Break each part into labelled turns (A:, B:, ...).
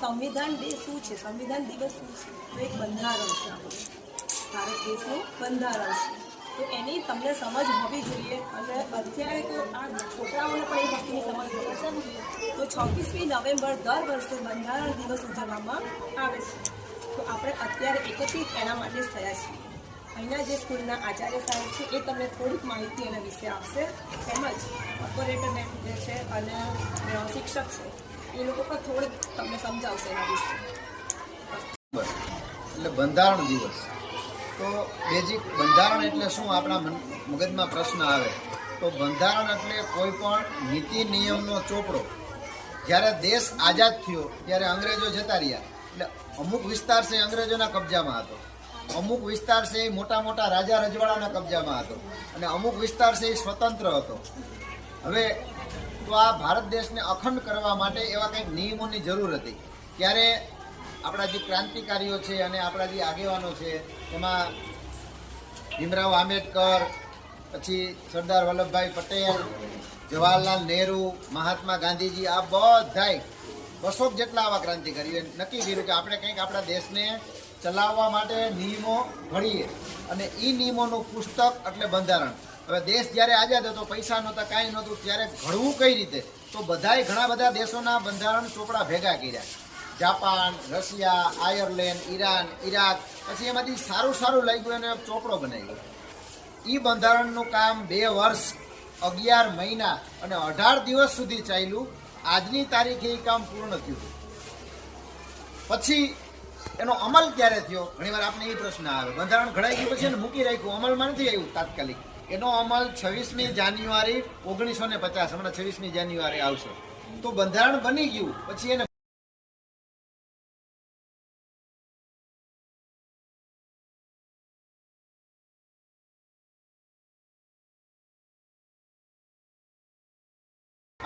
A: સંવિધાન ડે શું છે? સંવિધાન દિવસ શું છે? તો એક બંધારણ છે આપણું. ભારત દેશનું બંધારણ છે. તો એની તમને સમજ હોવી જોઈએ. અને અત્યારે તો આ છોકરાઓને પણ એ વસ્તુની સમજ હોવી છે તો છવ્વીસમી નવેમ્બર દર વર્ષે બંધારણ દિવસ ઉજવવામાં આવે છે. તો આપણે અત્યારે એકત્રિત એના માટે જ થયા છીએ. અહીંના જે સ્કૂલના આચાર્ય સાહેબ છે, એ તમને થોડીક માહિતી એના વિશે આપશે. તેમજ ઓપરેટર જે છે અને શિક્ષક છે, એ લોકો પણ થોડીક તમને સમજાવશે એના વિશે.
B: એટલે બંધારણ દિવસ. તો બેઝિક બંધારણ એટલે શું? આપણા મગજમાં પ્રશ્ન આવે. તો બંધારણ એટલે કોઈ પણ નીતિ નિયમનો ચોપડો. જ્યારે દેશ આઝાદ થયો, ત્યારે અંગ્રેજો જતા રહ્યા. એટલે અમુક વિસ્તાર છે અંગ્રેજોના કબજામાં હતો. અમુક વિસ્તાર છે એ મોટા મોટા રાજા રજવાડાના કબજામાં હતો. અને અમુક વિસ્તાર છે એ સ્વતંત્ર હતો. હવે તો આ ભારત દેશને અખંડ કરવા માટે એવા કંઈક નિયમોની જરૂર હતી. ત્યારે આપણા જે ક્રાંતિકારીઓ છે અને આપણા જે આગેવાનો છે, એમાં ભીમરાવ આંબેડકર, પછી સરદાર વલ્લભભાઈ પટેલ, જવાહરલાલ નહેરુ, મહાત્મા ગાંધીજી, આ બધાય બસો જેટલા આવા ક્રાંતિકારીઓએ નક્કી કર્યું કે આપણે કંઈક આપણા દેશને ચલાવવા માટે નિયમો ઘડીએ અને એ નિયમોનું પુસ્તક એટલે બંધારણ. હવે દેશ જ્યારે આઝાદ હતો, પૈસા નહોતા, કાંઈ નહોતું, ત્યારે ઘડવું કઈ રીતે? તો બધાય ઘણા બધા દેશોના બંધારણ ચોપડા ભેગા કર્યા. Japan, Russia, Ireland, Iran, Iraq, પછી એમાંથી સારું સારું લાગ્યું એને ચોપડો બનાવ્યો. એ બંધારણનું કામ બે વર્ષ, અગિયાર મહિના અને અઢાર દિવસ સુધી ચાલ્યું. આજની તારીખે એ કામ પૂર્ણ થયું. પછી એનો અમલ ક્યારે થયો? ઘણીવાર આપણે એ પ્રશ્ન આવે. બંધારણ ઘડાઈ ગયું પછી એને મૂકી રાખ્યું. અમલમાં નથી આવ્યું તાત્કાલિક. એનો અમલ છવ્વીસમી જાન્યુઆરી ઓગણીસો ને પચાસ, હમણાં છવ્વીસમી જાન્યુઆરી આવશે. તો બંધારણ બની ગયું. પછી એને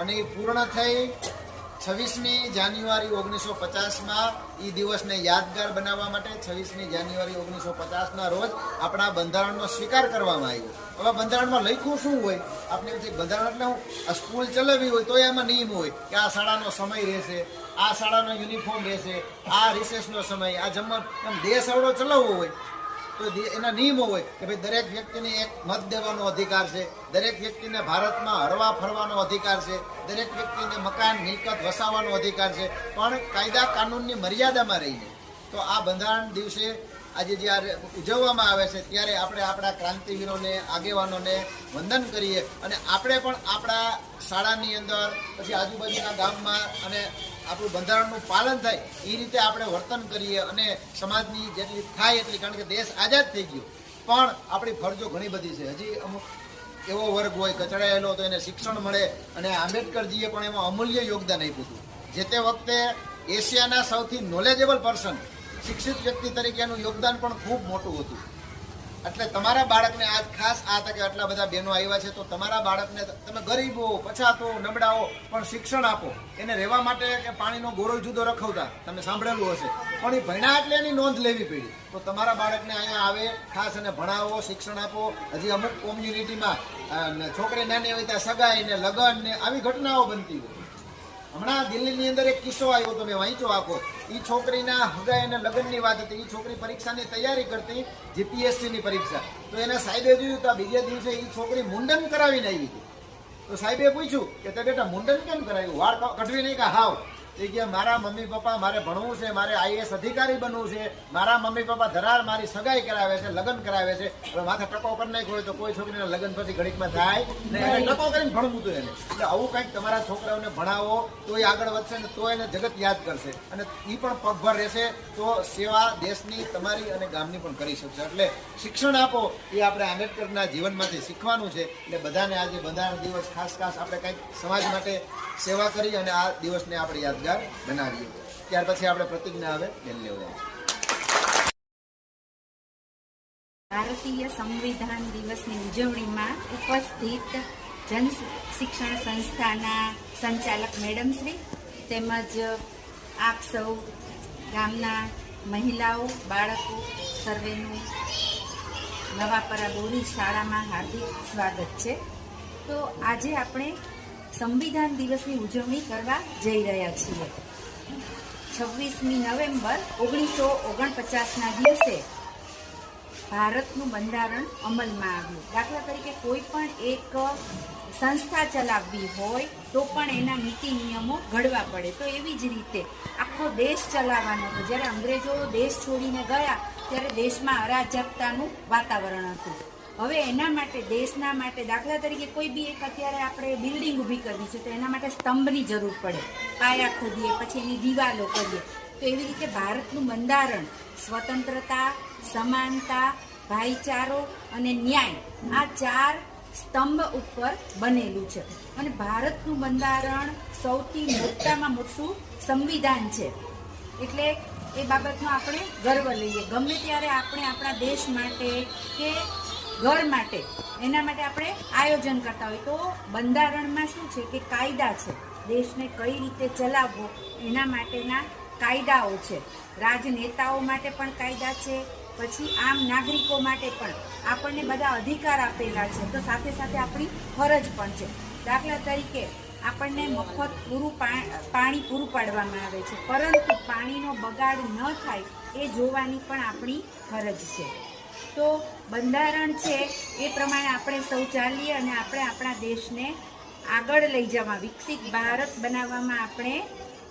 B: અને એ પૂર્ણ થઈ છવ્વીસમી જાન્યુઆરી ઓગણીસો પચાસમાં એ દિવસને યાદગાર બનાવવા માટે છવ્વીસમી જાન્યુઆરી ઓગણીસો પચાસના રોજ આપણા બંધારણનો સ્વીકાર કરવામાં આવ્યો. હવે બંધારણમાં લખ્યું શું હોય? આપણે એમ થાય, બંધારણ એટલે હું સ્કૂલ ચલાવવી હોય તો એમાં નિયમ હોય કે આ શાળાનો સમય રહેશે, આ શાળાનો યુનિફોર્મ રહેશે, આ રિસેસનો સમય, આ જમવા એમ દેશ આવડો ચલાવવો હોય તો એના નિયમો હોય કે ભાઈ દરેક વ્યક્તિને એક મત દેવાનો અધિકાર છે, દરેક વ્યક્તિને ભારતમાં હરવા ફરવાનો અધિકાર છે, દરેક વ્યક્તિને મકાન, મિલકત વસાવવાનો અધિકાર છે, પણ કાયદા કાનૂનની મર્યાદામાં રહીને. તો આ બંધારણ દિવસે આજે જ્યારે ઉજવવામાં આવે છે, ત્યારે આપણે આપણા ક્રાંતિવીરોને આગેવાનોને વંદન કરીએ અને આપણે પણ આપણા શાળાની અંદર, પછી આજુબાજુના ગામમાં અને આપણું બંધારણનું પાલન થાય, એ રીતે આપણે વર્તન કરીએ અને સમાજની જેટલી થાય એટલી, કારણ કે દેશ આઝાદ થઈ ગયો. પણ આપણી ફરજો ઘણી બધી છે. હજી અમુક એવો વર્ગ હોય, કચડાયેલો તો એને શિક્ષણ મળે અને આંબેડકરજીએ પણ એમાં અમૂલ્ય યોગદાન આપ્યું હતું. જે તે વખતે એશિયાના સૌથી નોલેજેબલ પર્સન શિક્ષિત વ્યક્તિ તરીકે એનું યોગદાન પણ ખૂબ મોટું હતું. એટલે તમારા બાળકને આજ ખાસ આ તકે આટલા બધા બહેનો આવ્યા છે, તો તમારા બાળકને તમે ગરીબો પછાતો, નબળાઓ, પણ શિક્ષણ આપો. એને રહેવા માટે કે પાણીનો ગોળો જુદો રખવતા. તમે સાંભળેલું હશે. પણ એ ભણ્યા એટલે એની નોંધ લેવી પડી. તો તમારા બાળકને અહીંયા આવે, ખાસ એને ભણાવો, શિક્ષણ આપો. હજી અમુક કોમ્યુનિટીમાં છોકરી નાની હોય ત્યાં સગાઈ ને લગ્ન ને આવી ઘટનાઓ બનતી હોય. હમણાં દિલ્હીની અંદર એક કિસ્સો આવ્યો તો મેં વાંચ્યો આખો. એ છોકરીના હૃદય અને લગ્નની વાત હતી. એ છોકરી પરીક્ષાની તૈયારી કરતી જીપીએસસીની પરીક્ષા. તો એને સાહેબે જોયું તો બીજે દિવસે એ છોકરી મુંડન કરાવીને આવી હતી. તો સાહેબે પૂછ્યું કે, તે બેટા મુંડન કેમ કરાવ્યું વાળ કઢવી નહીં કે હાવ? એ કે મારા મમ્મી પપ્પા મારે ભણવું છે, મારે આઈએસ અધિકારી બનવું છે, મારા મમ્મી પપ્પા ધરાર મારી સગાઈ કરાવે છે, લગ્ન કરાવે છે, હવે માથે ટકો કરી નાખ્યો હોય તો કોઈ છોકરીને લગ્ન પછી ઘડીકમાં થાય ને ટકો કરીને ભણવું હતું એને. એટલે આવું કંઈક તમારા છોકરાઓને ભણાવો, તો એ આગળ વધશે ને તો એને જગત યાદ કરશે. અને એ પણ પગભર રહેશે, તો સેવા દેશની, તમારી અને ગામની પણ કરી શકશે. એટલે શિક્ષણ આપો, એ આપણે આંબેડકરના જીવનમાંથી શીખવાનું છે. એટલે બધાને આજે બંધારણ દિવસ ખાસ ખાસ આપણે કંઈક સમાજ માટે સેવા કરી અને આ દિવસને આપણે યાદગાર બનાવીએ. ત્યાર પછી આપણે પ્રતિજ્ઞા આવે, બેન લેવડાવીએ
C: ભારતીય સંવિધાન દિવસની ઉજવણીમાં ઉપસ્થિત જન શિક્ષણ સંસ્થાના સંચાલક મેડમ શ્રી તેમજ આપ સૌ ગામના મહિલાઓ, બાળકો, સર્વેનું નવાપરા બોરી શાળામાં હાર્દિક સ્વાગત છે. તો આજે આપણે સંવિધાન દિવસની ઉજવણી કરવા જઈ રહ્યા છીએ. છવ્વીસમી નવેમ્બર ઓગણીસો ઓગણપચાસના દિવસે ભારતનું બંધારણ અમલમાં આવ્યું. દાખલા તરીકે કોઈ પણ એક સંસ્થા ચલાવવી હોય તો પણ એના નીતિ નિયમો ઘડવા પડે. તો એવી જ રીતે આખો દેશ ચલાવવાનો હતો. જ્યારે અંગ્રેજો દેશ છોડીને ગયા, ત્યારે દેશમાં અરાજકતાનું વાતાવરણ હતું. હવે એના માટે, દેશના માટે, દાખલા તરીકે કોઈ બી એક અત્યારે આપણે બિલ્ડિંગ ઊભી કરવી છે, તો એના માટે સ્તંભની જરૂર પડે. પાયા ખોદીએ, પછી એની દિવાલો કરીએ. તો એવી રીતે ભારતનું બંધારણ, સ્વતંત્રતા, સમાનતા, ભાઈચારો અને ન્યાય, આ ચાર સ્તંભ ઉપર બનેલું છે. અને ભારતનું બંધારણ સૌથી મોટામાં મોટું સંવિધાન છે. એટલે એ બાબતનો આપણે ગર્વ લઈએ. ગમે ત્યારે આપણે આપણા દેશ માટે કે ઘર માટે. એના માટે આપણે આયોજન કરતા હોય તો બંધારણમાં શું છે કે કાયદા છે. દેશને કઈ રીતે ચલાવવો એના માટેના કાયદાઓ છે. રાજનેતાઓ માટે પણ કાયદા છે. પછી આમ નાગરિકો માટે પણ. આપણને બધા અધિકાર આપેલા છે. તો સાથે સાથે આપણી ફરજ પણ છે. દાખલા તરીકે આપણને મફત પૂરું પાણી પૂરું પાડવામાં આવે છે. પરંતુ પાણીનો બગાડ ન થાય એ જોવાની પણ આપણી ફરજ છે. તો બંધારણ છે એ પ્રમાણે આપણે સૌ ચાલીએ અને આપણે આપણા દેશને આગળ લઈ જવા, વિકસિત ભારત બનાવવામાં આપણે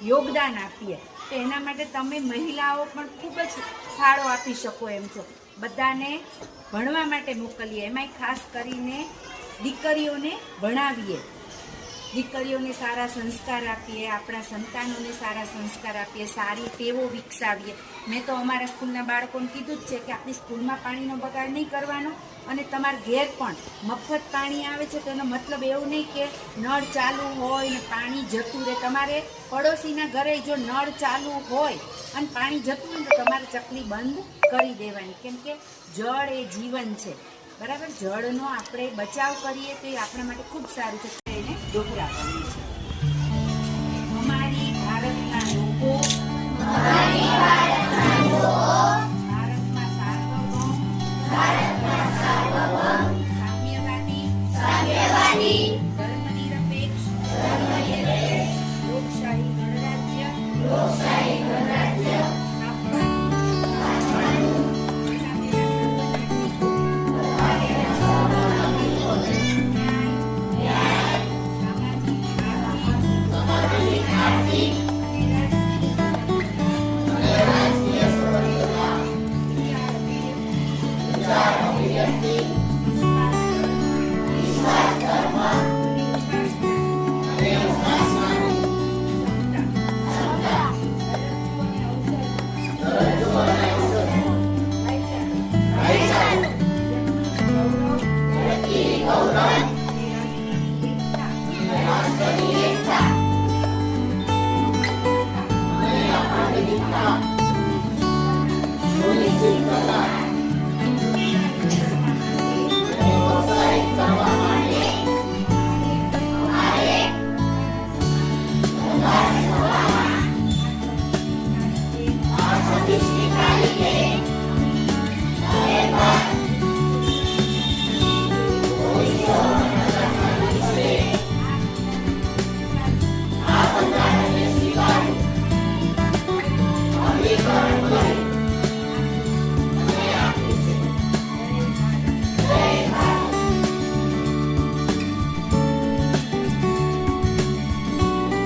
C: યોગદાન આપીએ. તો એના માટે તમે મહિલાઓ પણ ખૂબ જ ફાળો આપી શકો એમ છો. બધાને ભણવા માટે મોકલીએ. એમાંય ખાસ કરીને દીકરીઓને ભણાવીએ. દીકરીઓને સારા સંસ્કાર આપીએ, આપણા સંતાનોને સારા સંસ્કાર આપીએ, સારી ટેવો વિકસાવીએ. મેં તો અમારા સ્કૂલના બાળકોને કીધું જ છે કે આપણી સ્કૂલમાં પાણીનો બગાડ નહીં કરવાનો અને તમારા ઘેર પણ મફત પાણી આવે છે તો એનો મતલબ એવું નહીં કે નળ ચાલુ હોય ને પાણી જતું રહે. તમારે પડોશીના ઘરે જો નળ ચાલુ હોય અને પાણી જતું હોય તો તમારે ચકલી બંધ કરી દેવાની. કેમ કે જળ એ જીવન છે. બરાબર? જળનો આપણે બચાવ કરીએ તો એ આપણા માટે ખૂબ સારું છે. એને દોહરાવવાનું છે